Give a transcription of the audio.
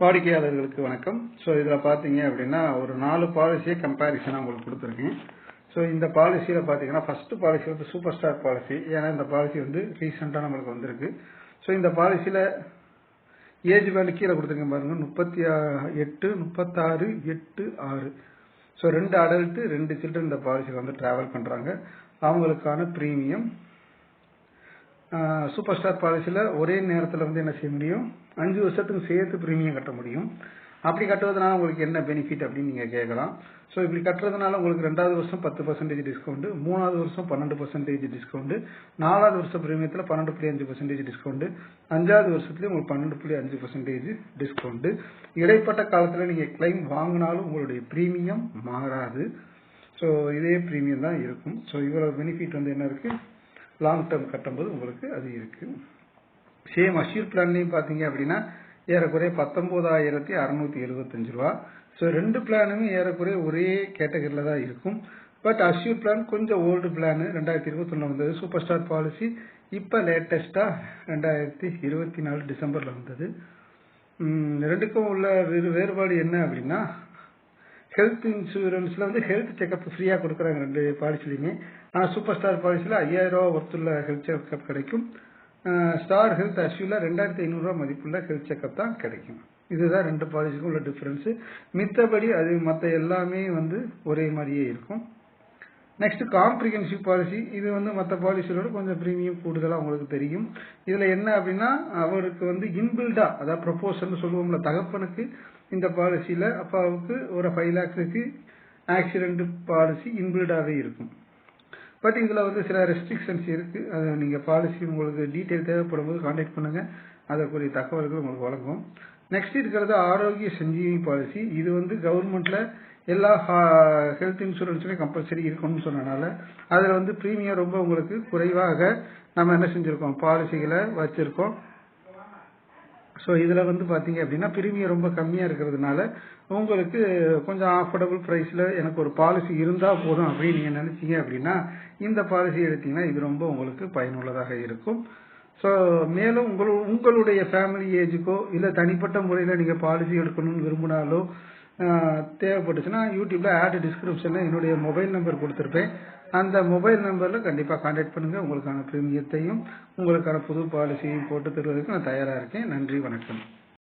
வாடிக்கையாளர்களுக்கு வணக்கம். ஸோ இதில் பார்த்தீங்க அப்படின்னா ஒரு நாலு பாலிசியை கம்பேரிசனாக உங்களுக்கு கொடுத்துருக்கேன். ஸோ இந்த பாலிசியில் பார்த்தீங்கன்னா ஃபஸ்ட்டு பாலிசி வந்து சூப்பர் ஸ்டார் பாலிசி ஏன்னா இந்த பாலிசி வந்து ரீசெண்டாக நம்மளுக்கு வந்திருக்கு. ஸோ இந்த பாலிசியில் ஏஜ் வேல்யூ கீழே கொடுத்துருக்கேன் பாருங்கள் முப்பத்தி எட்டு முப்பத்தாறு எட்டு ஆறு. ஸோ ரெண்டு அடல்ட்டு ரெண்டு சில்ட்ரன் இந்த பாலிசியில் வந்து ட்ராவல் பண்ணுறாங்க அவங்களுக்கான ப்ரீமியம் சூப்பர் ஸ்டார் பாலிசியில் ஒரே நேரத்தில் வந்து என்ன செய்ய முடியும்? அஞ்சு வருஷத்துக்கு சேர்த்து ப்ரீமியம் கட்ட முடியும். அப்படி கட்டுறதுனால உங்களுக்கு என்ன பெனிஃபிட் அப்படின்னு நீங்கள் கேட்கலாம். ஸோ இப்படி கட்டுறதுனால உங்களுக்கு ரெண்டாவது வருஷம் பத்து பர்சன்டேஜ் டிஸ்கவுண்ட் மூணாவது வருஷம் பன்னெண்டு பர்சன்டேஜ் டிஸ்கவுண்ட் நாலாவது வருஷம் பிரீமியத்தில் பன்னெண்டு புள்ளி அஞ்சு பர்சன்டேஜ் டிஸ்கவுண்ட் அஞ்சாவது வருஷத்துலேயும் உங்களுக்கு பன்னெண்டு புள்ளி அஞ்சு பர்சன்டேஜ் டிஸ்கவுண்ட் இடைப்பட்ட காலத்தில் நீங்கள் கிளைம் வாங்கினாலும் உங்களுடைய ப்ரீமியம் மாறாது. ஸோ இதே ப்ரீமியம் தான் இருக்கும். ஸோ இவ்வளோ பெனிஃபிட் வந்து என்ன இருக்குது லாங் டேர்ம் கட்டும்போது உங்களுக்கு அது இருக்குது சேம் அஷ்யூர் பிளான்லையும் பார்த்தீங்க அப்படின்னா ஏறக்குறைய பத்தொம்போதாயிரத்தி அறநூற்றி எழுபத்தஞ்சு ரூபா. ஸோ ரெண்டு பிளானுமே ஏறக்குறைய ஒரே கேட்டகரியில் தான் இருக்கும். பட் அஷ்யூர் பிளான் கொஞ்சம் ஓல்டு பிளானு ரெண்டாயிரத்தி இருபத்தொன்னு வந்தது. சூப்பர் ஸ்டார் பாலிசி இப்போ லேட்டஸ்ட்டாக ரெண்டாயிரத்தி இருபத்தி நாலு டிசம்பரில் வந்தது. ரெண்டுக்கும் உள்ள வேறு வேறுபாடு என்ன அப்படின்னா ஹெல்த் இன்சூரன்ஸில் வந்து ஹெல்த் செக்கப் ஃப்ரீயாக கொடுக்குறாங்க ரெண்டு பாலிசிலையுமே ஆனால் சூப்பர் ஸ்டார் பாலிசியில் ஐயாயிரம் ரூபா ஒர்த்துள்ள ஹெல்த் செக்கப் கிடைக்கும். ஸ்டார் ஹெல்த் அஷ்யூவில் ரெண்டாயிரத்தி ஐநூறுரூவா மதிப்புள்ள ஹெல்த் செக்கப் தான் கிடைக்கும். இதுதான் ரெண்டு பாலிசிக்கும் உள்ள டிஃப்ரென்ஸு மித்தபடி அது மற்ற எல்லாமே வந்து ஒரே மாதிரியே இருக்கும். நெக்ஸ்ட் காம்ப்ரிஹென்சிவ் பாலிசி இது வந்து மற்ற பாலிசியோட கொஞ்சம் ப்ரீமியம் கூடுதலாக உங்களுக்கு தெரியும். இதில் என்ன அப்படின்னா அவருக்கு வந்து இன்பில்டா அதாவது ப்ரொப்போசல்னு சொல்லுவோம்ல தகப்பனுக்கு இந்த பாலிசியில் அப்பாவுக்கு ஒரு ஃபைவ் லேக்ஸுக்கு ஆக்சிடென்ட் பாலிசி இன்பில்டாகவே இருக்கும். பட் இதில் வந்து சில ரெஸ்ட்ரிக்ஷன்ஸ் இருக்குது அதை நீங்கள் பாலிசி உங்களுக்கு டீட்டெயில் தேவைப்படும் போது கான்டாக்ட் பண்ணுங்கள் அதற்குரிய தகவல்கள் உங்களுக்கு வழங்கும். நெக்ஸ்ட் இருக்கிறது ஆரோக்கிய சஞ்சீவி பாலிசி இது வந்து கவர்மெண்ட்டில் எல்லா ஹெல்த் இன்சூரன்ஸுமே கம்பல்சரி இருக்கணும்னு சொன்னனால அதில் வந்து ப்ரீமியம் ரொம்ப உங்களுக்கு குறைவாக நம்ம என்ன செஞ்சுருக்கோம்? பாலிசிகளை வச்சுருக்கோம். ஸோ இதில் வந்து பார்த்தீங்க அப்படின்னா ப்ரீமியம் ரொம்ப கம்மியாக இருக்கிறதுனால உங்களுக்கு கொஞ்சம் அஃபோர்டபுள் ப்ரைஸில் எனக்கு ஒரு பாலிசி இருந்தால் போதும் அப்படின்னு நீங்கள் நினச்சிங்க அப்படின்னா இந்த பாலிசி எடுத்தீங்கன்னா இது ரொம்ப உங்களுக்கு பயனுள்ளதாக இருக்கும். ஸோ மேலும் உங்கள் உங்களுடைய ஃபேமிலி ஏஜுக்கோ இல்லை தனிப்பட்ட முறையில் நீங்கள் பாலிசி எடுக்கணும்னு விரும்பினாலோ தேவைப்பட்டுச்சுன்னா யூடியூப்பில் ஆட் டிஸ்கிரிப்ஷனில் என்னுடைய மொபைல் நம்பர் கொடுத்துருப்பேன். அந்த மொபைல் நம்பரில் கண்டிப்பாக காண்டாக்ட் பண்ணுங்கள் உங்களுக்கான ப்ரீமியத்தையும் உங்களுக்கான புது பாலிசியையும் போட்டு தருவதற்கு நான் தயாராக இருக்கேன். நன்றி வணக்கம்.